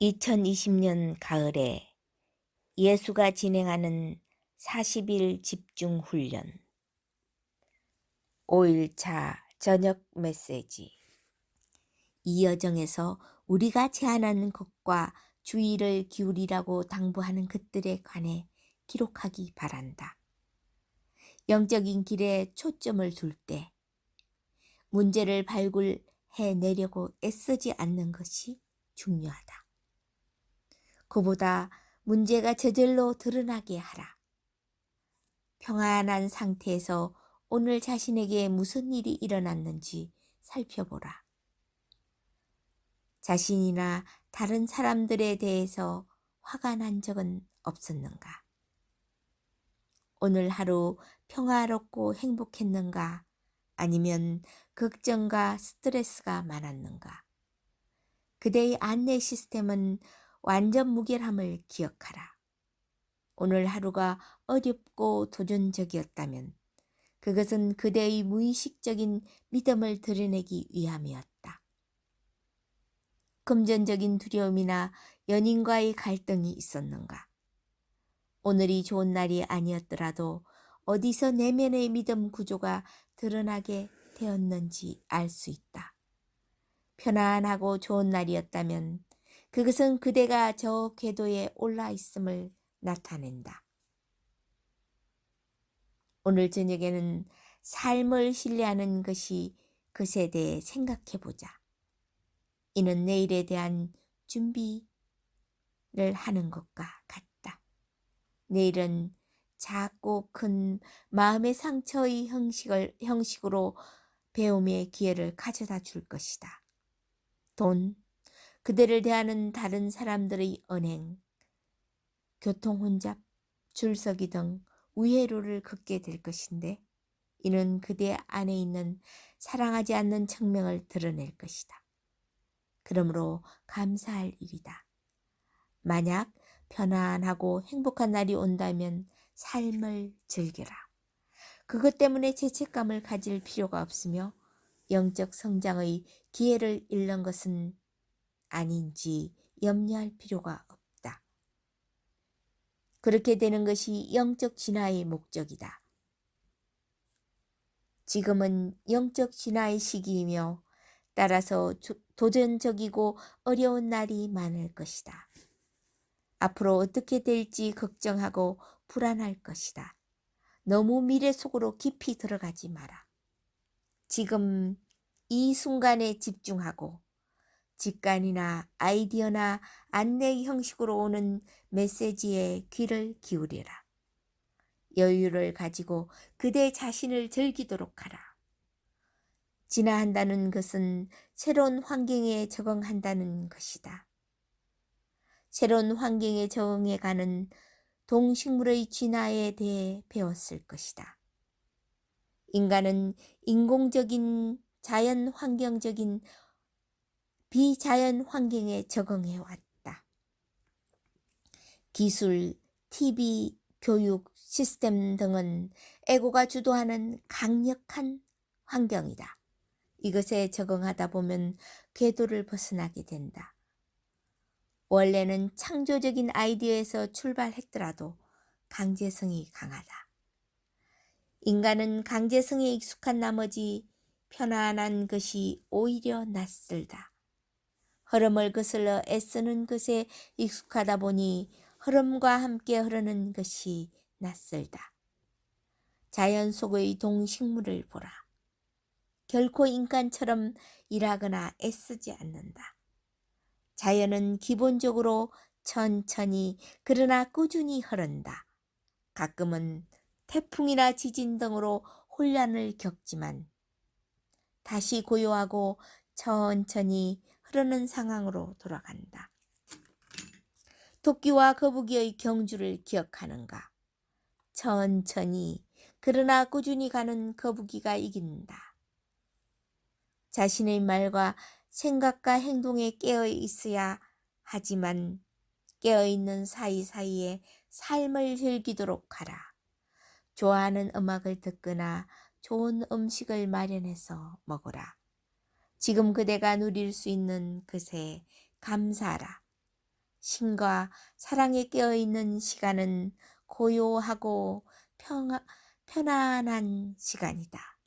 2020년 가을에 예수가 진행하는 40일 집중 훈련 5일차 저녁 메시지 이 여정에서 우리가 제안하는 것과 주의를 기울이라고 당부하는 것들에 관해 기록하기 바란다. 영적인 길에 초점을 둘 때 문제를 발굴해내려고 애쓰지 않는 것이 중요하다. 그보다 문제가 저절로 드러나게 하라. 평안한 상태에서 오늘 자신에게 무슨 일이 일어났는지 살펴보라. 자신이나 다른 사람들에 대해서 화가 난 적은 없었는가? 오늘 하루 평화롭고 행복했는가? 아니면 걱정과 스트레스가 많았는가? 그대의 안내 시스템은 완전 무결함을 기억하라. 오늘 하루가 어렵고 도전적이었다면 그것은 그대의 무의식적인 믿음을 드러내기 위함이었다. 금전적인 두려움이나 연인과의 갈등이 있었는가? 오늘이 좋은 날이 아니었더라도 어디서 내면의 믿음 구조가 드러나게 되었는지 알 수 있다. 편안하고 좋은 날이었다면 그것은 그대가 저 궤도에 올라 있음을 나타낸다. 오늘 저녁에는 삶을 신뢰하는 것이 것에 대해 생각해 보자. 이는 내일에 대한 준비를 하는 것과 같다. 내일은 작고 큰 마음의 상처의 형식을, 형식으로 배움의 기회를 가져다 줄 것이다. 돈, 그대를 대하는 다른 사람들의 언행, 교통 혼잡, 줄서기 등 우회로를 걷게 될 것인데 이는 그대 안에 있는 사랑하지 않는 청명을 드러낼 것이다. 그러므로 감사할 일이다. 만약 편안하고 행복한 날이 온다면 삶을 즐겨라. 그것 때문에 죄책감을 가질 필요가 없으며 영적 성장의 기회를 잃는 것은 아닌지 염려할 필요가 없다. 그렇게 되는 것이 영적 진화의 목적이다. 지금은 영적 진화의 시기이며 따라서 도전적이고 어려운 날이 많을 것이다. 앞으로 어떻게 될지 걱정하고 불안할 것이다. 너무 미래 속으로 깊이 들어가지 마라. 지금 이 순간에 집중하고 직관이나 아이디어나 안내 형식으로 오는 메시지에 귀를 기울여라. 여유를 가지고 그대 자신을 즐기도록 하라. 진화한다는 것은 새로운 환경에 적응한다는 것이다. 새로운 환경에 적응해 가는 동식물의 진화에 대해 배웠을 것이다. 인간은 인공적인 자연 환경적인 비자연 환경에 적응해 왔다. 기술, TV, 교육, 시스템 등은 에고가 주도하는 강력한 환경이다. 이것에 적응하다 보면 궤도를 벗어나게 된다. 원래는 창조적인 아이디어에서 출발했더라도 강제성이 강하다. 인간은 강제성에 익숙한 나머지 편안한 것이 오히려 낯설다. 흐름을 거슬러 애쓰는 것에 익숙하다 보니 흐름과 함께 흐르는 것이 낯설다. 자연 속의 동식물을 보라. 결코 인간처럼 일하거나 애쓰지 않는다. 자연은 기본적으로 천천히 그러나 꾸준히 흐른다. 가끔은 태풍이나 지진 등으로 혼란을 겪지만 다시 고요하고 천천히 흐르는 상황으로 돌아간다. 토끼와 거북이의 경주를 기억하는가? 천천히 그러나 꾸준히 가는 거북이가 이긴다. 자신의 말과 생각과 행동에 깨어 있어야 하지만 깨어 있는 사이사이에 삶을 즐기도록 하라. 좋아하는 음악을 듣거나 좋은 음식을 마련해서 먹어라. 지금 그대가 누릴 수 있는 것에 감사하라. 신과 사랑에 깨어있는 시간은 고요하고 평, 편안한 시간이다.